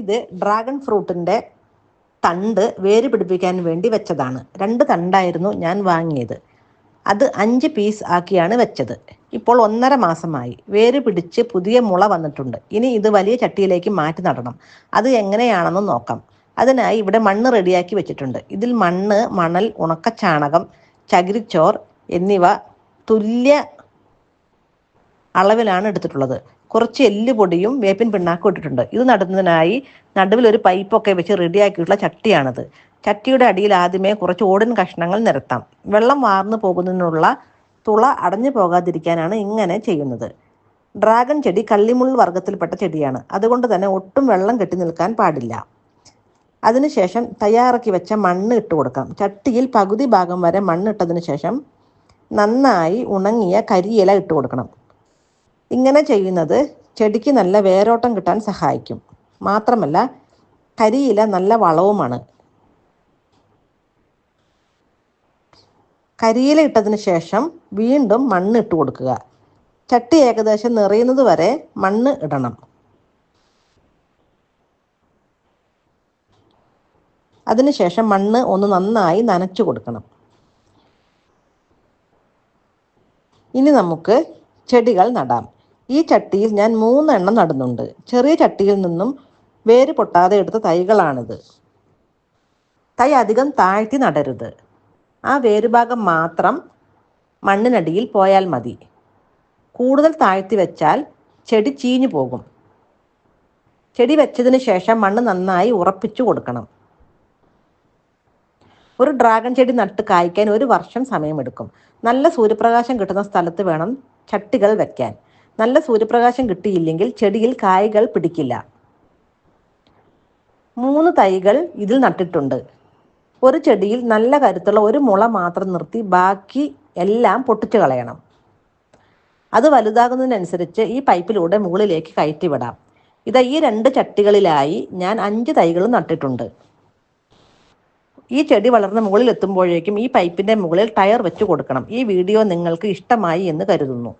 ഇത് ഡ്രാഗൺ ഫ്രൂട്ടിന്റെ തണ്ട് വേര് പിടിപ്പിക്കാൻ വേണ്ടി വെച്ചതാണ്. രണ്ട് തണ്ടായിരുന്നു ഞാൻ വാങ്ങിയത്. അത് അഞ്ച് പീസ് ആക്കിയാണ് വെച്ചത്. ഇപ്പോൾ ഒന്നര മാസമായി. വേര് പിടിച്ച് പുതിയ മുള വന്നിട്ടുണ്ട്. ഇനി ഇത് വലിയ ചട്ടിയിലേക്ക് മാറ്റി നടണം. അത് എങ്ങനെയാണെന്ന് നോക്കാം. അതിനായി ഇവിടെ മണ്ണ് റെഡിയാക്കി വെച്ചിട്ടുണ്ട്. ഇതിൽ മണ്ണ് മണൽ ഉണക്കച്ചാണകം ചകിരിച്ചോർ എന്നിവ തുല്യ അളവിലാണ് എടുത്തിട്ടുള്ളത്. കുറച്ച് എല്ലുപൊടിയും വേപ്പിൻ പിണ്ണാക്കും ഇട്ടിട്ടുണ്ട്. ഇത് നടുന്നതിനായി നടുവിൽ ഒരു പൈപ്പൊക്കെ വെച്ച് റെഡിയാക്കിയിട്ടുള്ള ചട്ടിയാണത്. ചട്ടിയുടെ അടിയിൽ ആദ്യമേ കുറച്ച് ഓടിൻ കഷ്ണങ്ങൾ നിരത്താം. വെള്ളം വാർന്നു പോകുന്നതിനുള്ള തുള അടഞ്ഞു പോകാതിരിക്കാനാണ് ഇങ്ങനെ ചെയ്യുന്നത്. ഡ്രാഗൺ ചെടി കള്ളിമുൾ വർഗത്തിൽപ്പെട്ട ചെടിയാണ്. അതുകൊണ്ട് തന്നെ ഒട്ടും വെള്ളം കെട്ടി നിൽക്കാൻ പാടില്ല. അതിനുശേഷം തയ്യാറാക്കി വെച്ച മണ്ണ് ഇട്ട് കൊടുക്കാം. ചട്ടിയിൽ പകുതി ഭാഗം വരെ മണ്ണിട്ടതിന് ശേഷം നന്നായി ഉണങ്ങിയ കരിയില ഇട്ട് കൊടുക്കണം. ഇങ്ങനെ ചെയ്യുന്നത് ചെടിക്ക് നല്ല വേരോട്ടം കിട്ടാൻ സഹായിക്കും. മാത്രമല്ല കരിയില നല്ല വളവുമാണ്. കരിയില ഇട്ടതിന് ശേഷം വീണ്ടും മണ്ണ് ഇട്ട് കൊടുക്കുക. ചട്ടി ഏകദേശം നിറയുന്നത് വരെ മണ്ണ് ഇടണം. അതിനുശേഷം മണ്ണ് ഒന്ന് നന്നായി നനച്ചു കൊടുക്കണം. ഇനി നമുക്ക് ചെടികൾ നടാം. ഈ ചട്ടിയിൽ ഞാൻ മൂന്നെണ്ണം നടുന്നുണ്ട്. ചെറിയ ചട്ടിയിൽ നിന്നും വേര് പൊട്ടാതെ എടുത്ത തൈകളാണിത്. തൈ അധികം താഴ്ത്തി നടരുത്. ആ വേരുഭാഗം മാത്രം മണ്ണിനടിയിൽ പോയാൽ മതി. കൂടുതൽ താഴ്ത്തി വെച്ചാൽ ചെടി ചീഞ്ഞു പോകും. ചെടി വെച്ചതിന് ശേഷം മണ്ണ് നന്നായി ഉറപ്പിച്ചു കൊടുക്കണം. ഒരു ഡ്രാഗൺ ചെടി നട്ട് കായ്ക്കാൻ ഒരു വർഷം സമയമെടുക്കും. നല്ല സൂര്യപ്രകാശം കിട്ടുന്ന സ്ഥലത്ത് വേണം ചട്ടികൾ വെക്കാൻ. നല്ല സൂര്യപ്രകാശം കിട്ടിയില്ലെങ്കിൽ ചെടിയിൽ കായ്കൾ പിടിക്കില്ല. മൂന്ന് തൈകൾ ഇതിൽ നട്ടിട്ടുണ്ട്. ഒരു ചെടിയിൽ നല്ല കരുത്തുള്ള ഒരു മുള മാത്രം നിർത്തി ബാക്കി എല്ലാം പൊട്ടിച്ചു കളയണം. അത് വലുതാകുന്നതിനനുസരിച്ച് ഈ പൈപ്പിലൂടെ മുകളിലേക്ക് കയറ്റിവിടാം. ഇത് ഈ രണ്ട് ചട്ടികളിലായി ഞാൻ അഞ്ച് തൈകൾ നട്ടിട്ടുണ്ട്. ഈ ചെടി വളർന്ന് മുകളിൽ എത്തുമ്പോഴേക്കും ഈ പൈപ്പിന്റെ മുകളിൽ ടയർ വെച്ച് കൊടുക്കണം. ഈ വീഡിയോ നിങ്ങൾക്ക് ഇഷ്ടമായി എന്ന് കരുതുന്നു.